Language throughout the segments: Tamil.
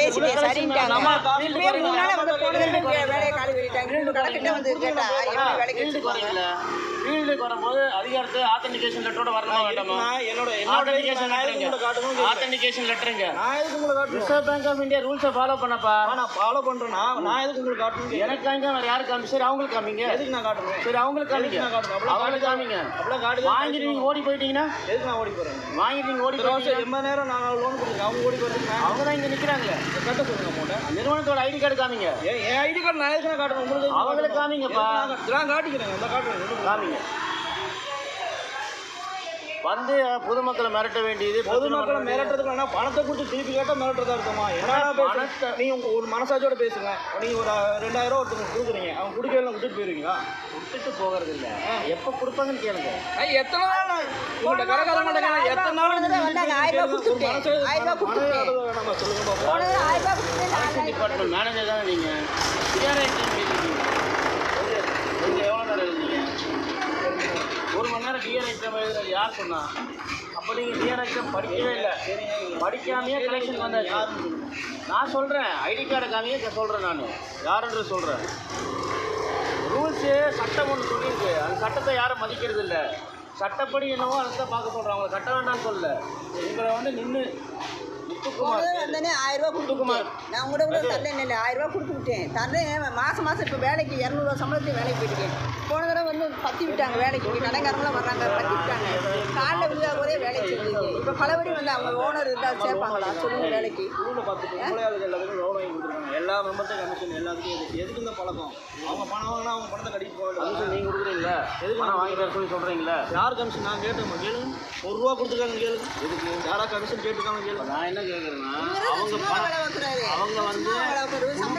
பேசிட்டேன் சரின்ட்டாங்க. நம்ம இப்படியே மூணு நாள் வந்து போனதுக்கு வேலையை காலி வெளியிட்டாங்க இன்னும் கணக்கிட்ட வந்து கேட்டா எப்படி வேலைக்கு ஃபீல்டுக்கு வச்சுக்குவாங்க வரீங்களா? ஃபீல்டுக்கு வரும்போது அதிகாரத்தை ஆத்தென்டிகேஷன் லெட்டரோட வரணுமா வேண்டாமா? நான் என்னோட என்னோட ஆத்தென்டிகேஷன் நான் எதுக்கு உங்களை காட்டணும்? லெட்டருங்க ஆத்தென்டிகேஷன் லெட்டருங்க நான் எதுக்கு உங்களை காட்டணும்? ரிசர்வ் பேங்க் ஆஃப் இந்தியா ரூல்ஸை ஃபாலோ பண்ணப்பா. நான் ஃபாலோ பண்றேன்னா நான் எதுக்கு உங்களுக்கு காட்டணும்? எனக்கு காமிக்க வேற யாருக்கு காமி சரி அவங்களுக்கு காமிங்க. எதுக்கு நான் காட்டணும்? சரி அவங்களுக்கு காமிங்க. நான் காட்டணும்? அவங்களுக்கு காமிங்க. அப்படிலாம் காட்டுது வாங்கிட்டு நீங்க ஓடி போயிட்டீங்கன்னா? எதுக்கு நான் ஓடி போறேன்? வாங்கிட்டு நீங்க ஓடி வருஷம் எண்பது நேரம் நான் லோன் கொடுத்துருக்கேன். அவங்க ஓடி நான் அவங்க தான் இங்க நிக்கிறாங்களே. கட்ட சொல்லுங்க அமௌண்ட்டை நிறுவனத்தோட ஐடி கார்டு காமிங்க. என் என் ஐடி கார்டு நான் எதுக்கு நான் காட்டணும். உங்களுக்கு அவங்களுக்கு? காமிங்கப்பா. நான் காட்டு- நான் காட்டிக்கிறேன். அந்த காட்டுறேன். காமிங்க. வந்து பொதுமக்களை மிரட்ட வேண்டியது பொதுமக்களை மிரட்டுறதுக்கு வேணா பணத்தை கொடுத்து திருப்பி கேட்டா மிரட்டுறதா இருக்குமா என்னடா பணத்தை- பேசுங்க நீங்க உங்க ஒரு மனசாட்சியோட பேசுங்க. நீங்க ஒரு ரெண்டாயிரம் ரூபா ஒருத்தவங்க கொடுக்குறீங்க. அவங்க குடிக்கலாம் விட்டுட்டு போயிருவீங்களா? விட்டுட்டு போகிறது இல்ல எப்ப கொடுப்பாங்கன்னு கேளுங்க. எத்தனை நாள் நான் உங்கள்ட்ட கடைக்கார மாட்டேங்க எத்தனை நாள் போனது தான் வந்தாங்க, ஆயிரம் ரூபாய் கொடுத்துட்டேன். ஆயிரம் ரூபாய் கொடுத்துட்டேன். வேணாமா சொல்லுங்க பாப்போம் போனது ஆயிரம் ரூபாய் கொடுத்துட்டு நான் கலெக்ஷன் டிபார்ட்மெண்ட் மேனேஜர் தானே நீங்க டிஆர்ஐ நீங்க எவ்வளோ நேரம் இருந்தீங்க டிஎன் மணி எக்ஸாம் எழுதுறது யார் சொன்னா? அப்போ நீங்கள் டிஆர் எக்ஸாம் படிக்கவே இல்லை. படிக்காமையே கலெக்ஷன் வந்தாச்சு. நான் சொல்கிறேன் ஐடி கார்டை காமியே சொல்கிறேன் நான். யாருன்ற சொல்கிறேன் ரூல்ஸு சட்டம் ஒன்று சொல்லியிருக்கு. அந்த சட்டத்தை யாரும் மதிக்கிறது இல்லை. சட்டப்படி என்னவோ அதை தான் பார்க்க சொல்கிறேன் அவங்களை கட்ட வேண்டாம்னு சொல்லல. உங்களை வந்து நின்று வந்தோடனே ஆயிரம் ரூபாய் கொடுத்துட்டேன் நான் உங்கள்கிட்ட கூட தரேன் இல்லை ஆயிரம் கொடுத்து விட்டேன் தரேன் மாதம் மாதம் இப்போ வேலைக்கு இரநூறுவா சம்பளத்துக்கு வேலைக்கு போயிட்டுருக்கேன். போன தடவை வந்து பத்தி விட்டாங்க வேலைக்கு. கடைக்காரங்களாம் வர்றாங்க பத்தி விட்டாங்க. காலைல விழுதா போதே வேலைக்கு செஞ்சீங்க இப்போ பலபடி வந்து அவங்க ஓனர் இருந்தால் சேர்ப்பாங்களா? சொல்லுங்க வேலைக்கு. எல்லா மெம்பர்ஸும் கமிஷன் எல்லாத்துக்கும் எதுக்கு இந்த பழக்கம்? அவங்க பணம் வாங்கினா அவங்க பணத்தை கடிக்க போக எதுக்கு நான் வாங்கி தர சொல்லி சொல்கிறீங்களா யார் கமிஷன் நான் கேட்டோம் கேளுங்க. ஒரு ரூபா கொடுத்துருக்காங்க கேளுங்க. எதுக்கு? யாரா கமிஷன் கேட்டுருக்காங்க கேளுங்க. நான் என்ன கேட்குறேன்னா அவங்க அவங்க வந்து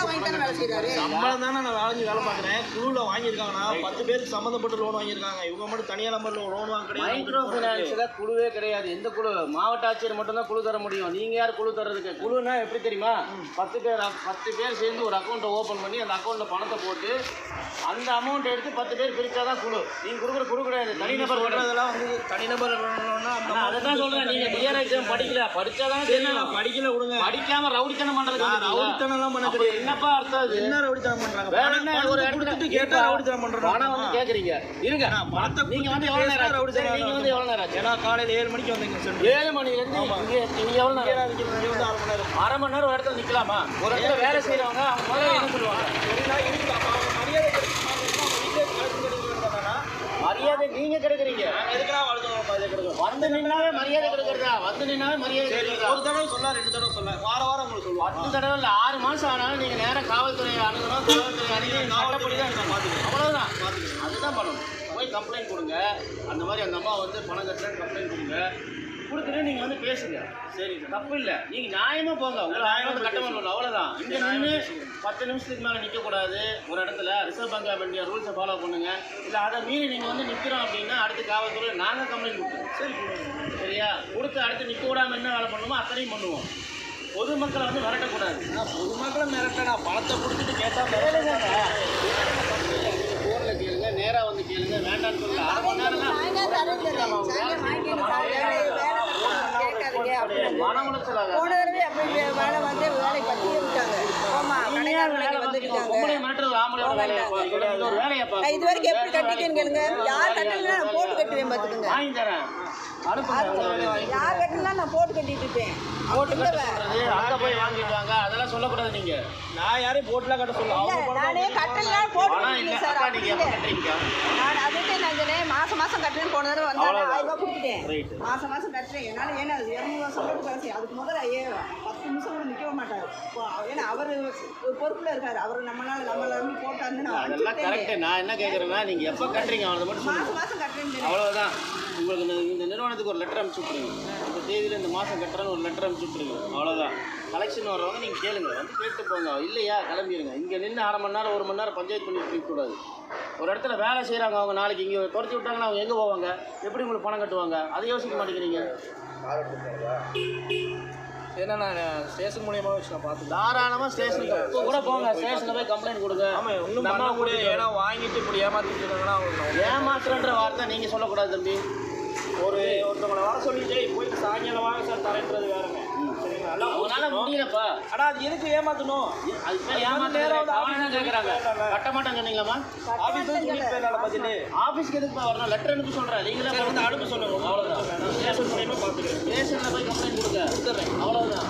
சம்பளம் தானே நான் வேலைஞ்சு வேலை பார்க்குறேன். குழுவில் வாங்கியிருக்காங்கன்னா பத்து பேருக்கு சம்மந்தப்பட்ட லோன் வாங்கியிருக்காங்க. இவங்க மட்டும் தனியாக நம்பர்ல லோன் வாங்க மைக்ரோ கிடையாது ஃபைனான்ஸில் குழுவே கிடையாது. எந்த குழு? மாவட்ட ஆட்சியர் மட்டும்தான் குழு தர முடியும். நீங்கள் யார் குழு தர்றதுக்கு? குழுனா எப்படி தெரியுமா? பத்து பேர் பத்து பேர் சேர்ந்து ஒரு அக்கௌண்ட்டை ஓப்பன் பண்ணி அந்த அக்கௌண்ட்டில் பணத்தை போட்டு அந்த அமௌண்ட் எடுத்து பத்து பேர் பிரிச்சா தான் குழு. நீங்கள் கொடுக்குற குழு கிடையாது. தனிநபர் சொல்றதெல்லாம் வந்து தனிநபர் அதை தான் சொல்கிறேன் நீங்கள் டிஆர் எக்ஸாம் படிக்கல. படித்தா தான் தெரியும். படிக்கல விடுங்க. படிக்காம ரவுடித்தனம் பண்ணுறது நான் ரவுடித்தனம்லாம் பண்ண தெரியாது. என்னப்பா அர்த்தம் என்ன ரவுடித்தனம் பண்றாங்க. வேற என்ன ஒரு கொடுத்துட்டு கேட்டா ரவுடித்தனம் பண்றாங்க. பணம் வந்து கேட்குறீங்க இருங்க. பணத்தை நீங்க வந்து எவ்வளவு நேரம்? சரி, நீங்க வந்து எவ்வளவு நேரம்? ஏன்னா காலையில ஏழு மணிக்கு வந்தீங்க சென்று ஏழு மணிலேருந்து இங்கே நீங்க எவ்வளோ நேரம்? இங்க வந்து அரை மணி நேரம். அரை மணி நேரம் ஒரு இடத்துல நிக்கலாமா? ஒரு இடத்துல வேலை செய்யறவங்க அவங்க முதல்ல என்ன சொல்லுவாங்க? சரிண்ணா, இருக்கு. மரியாதை மரியாதை நீங்க கிடைக்கிறீங்க? வந்து நின்னாவே மரியாதை கிடைக்கிறதா? வந்து நின்னாவே மரியாதை கிடைக்கிறதா? ஒரு தடவை சொல்ல ரெண்டு தடவை சொல்ல. வார வாரம் உங்களுக்கு சொல்லுவாங்க பத்து தடவை இல்லை ஆறு மாசம் ஆனாலும் நீங்க நேரம் காவல்துறை அணுகணும் காவல்துறை அணுகி சட்டப்படி தான் பாத்துக்கிறேன். அவ்வளவுதான். அதுதான் பண்ணணும். போய் கம்ப்ளைண்ட் கொடுங்க. அந்த மாதிரி அந்த அம்மா வந்து பணம் கட்டுறேன்னு கம்ப்ளைண்ட் கொடுங்க. கொடுத்துட்டு நீங்க வந்து பேசுங்க. சரி தப்பு இல்லை நீங்க நியாயமா போங்க. உங்களை நியாயமா வந்து கட்ட பண்ணணும் அவ்வளவுதான். இங்க நின்று பத்து நிமிஷத்துக்கு மேல நிக்க கூடாது. ஒரு இடத்துல ரிசர்வ் பேங்க் ஆஃப் இந்தியா ரூல்ஸை ஃபாலோ பண்ணுங்க. இல்ல அதை மீறி நீங்க வந்து நிக்கிறோம் அப்படின்னா அடுத்து காவல்துறை நாங்க கம்ப்ளைண்ட் கொடுப்போம். சரி சரியா? கொடுத்து அடுத்து நிக்க விடாம என்ன வேலை பண்ணுமோ அத்தனையும் பண்ணுவோம். பொதுமக்களை வந்து விரட்டக்கூடாது நான் பொதுமக்களை மிரட்டடா பணத்தை கொடுத்துட்டு கேட்டா ஃபோனில் கேளுங்க நேராக வந்து கேளுங்க. வேண்டாம்னு சொல்லல அரை மணி நேரம் தான் சாயங்காலம் தரேன் சாயங்காலம் வாங்கிட்டு சார் வேலை வேலை கேட்காதீங்க அப்படின்னு மன உளைச்சல் ஆகாது. போன தடவை அப்படி வேலை வந்து வேலை பற்றியே விட்டாங்க ஆமா கடைக்காரங்க வந்துட்டாங்க பொம்பளை மிரட்டுறது ஆம்பளையோட வேலையா பா? இது வரைக்கும் எப்படி கட்டிட்டேன்னு கேளுங்க. யார் கட்டலாம் போட்டு கட்டுவேன் பார்த்துக்குங்க. யார் கட்டலாம் நான் போட்டு கட்டிட்டு இருப்பேன். போட்டு அங்கே போய் வாங்கிட்டு வாங்க. அதெல்லாம் சொல்லக்கூடாது நீங்க. நான் யாரையும் போட்டுலாம் கட்ட சொல்ல அவங்க நானே கட்டலாம் போட்டு சார். நான் அதுக்கு நான் சொன்னேன் மாசம் மாசம் போன தடவை அவ்வளவுதான். ஆயிரம் ரூபாய் கொடுத்துட்டேன். மாசம் மாசம் கட்டுறேன். என்னால ஏன்னா இரநூறுவா செய்யும் அதுக்கு முதல்ல ஏ பத்து நிமிஷம் மாட்டார். ஏன்னா அவர் ஒரு பொறுப்புல இருக்காரு. அவர் நம்மளால நம்மள நம்பி போட்டாருன்னு நான் அதெல்லாம் கரெக்டு. நான் என்ன கேட்குறேன்னா நீங்கள் எப்போ கட்டுறீங்க அவனை மட்டும் மாசம் கட்டுறேன்னு சொன்னேன். அவ்வளவுதான். உங்களுக்கு இந்த- இந்த நிறுவனத்துக்கு ஒரு லெட்டர் அனுப்பிச்சு விட்ருங்க இந்த தேதியில் இந்த மாதம் கட்டுறேன்னு ஒரு லெட்டர் அனுப்பிச்சு விட்ருங்க அவ்வளோதான் கலெக்ஷன் வர்றவங்க நீங்கள் கேளுங்க. வந்து கேட்டு போங்க. இல்லையா? கிளம்பிடுங்க இங்கே நின்று அரை மணி நேரம் ஒரு மணி நேரம் பஞ்சாயத்து பண்ணிட்டு இருக்கக்கூடாது ஒரு இடத்துல வேலை செய்கிறாங்க அவங்க நாளைக்கு. இங்கே துரத்தி விட்டாங்கன்னா அவங்க எங்கே போவாங்க? எப்படி உங்களுக்கு பணம் கட்டுவாங்க? அதை யோசிக்க மாட்டேங்கிறீங்க? ஏன்னா நான் ஸ்டேஷன் மூலியமாக வச்சு நான் பார்த்துக்கலாம் தாராளமாக ஸ்டேஷனுக்கு இப்போ கூட போங்க ஸ்டேஷனில் போய் கம்ப்ளைண்ட் கொடுங்க. ஆமாம் ஒன்றும் பண்ண ஏன்னா வாங்கிட்டு இப்படி இருக்காங்கன்னா அவங்க ஏமாத்துறன்ற வார்த்தை நீங்கள் சொல்லக்கூடாது தம்பி. ஒரு ஒருத்தவங்களை வர சொல்லி ஜெய் போய் சாயங்காலம் வாங்க சார் தரேன்றது வேறுங்க. சரிங்களா? அவனால அது எதுக்கு ஏமாத்தணும்? அதுக்கு ஏமாத்தேன் கேட்குறாங்க கட்ட மாட்டேன் சொன்னீங்களாம்மா? ஆஃபீஸ் பார்த்துட்டு ஆஃபீஸ்க்கு லெட்டர் அனுப்பி சொல்கிறேன் நீங்களே வந்து அனுப்பி சொல்லுங்க. அவ்வளோதான் ஸ்டேஷன் மூலியமாக பார்த்துக்கிறேன் ஸ்டேஷனில் போய் கம்ப்ளைண்ட் அவ்வளோதான்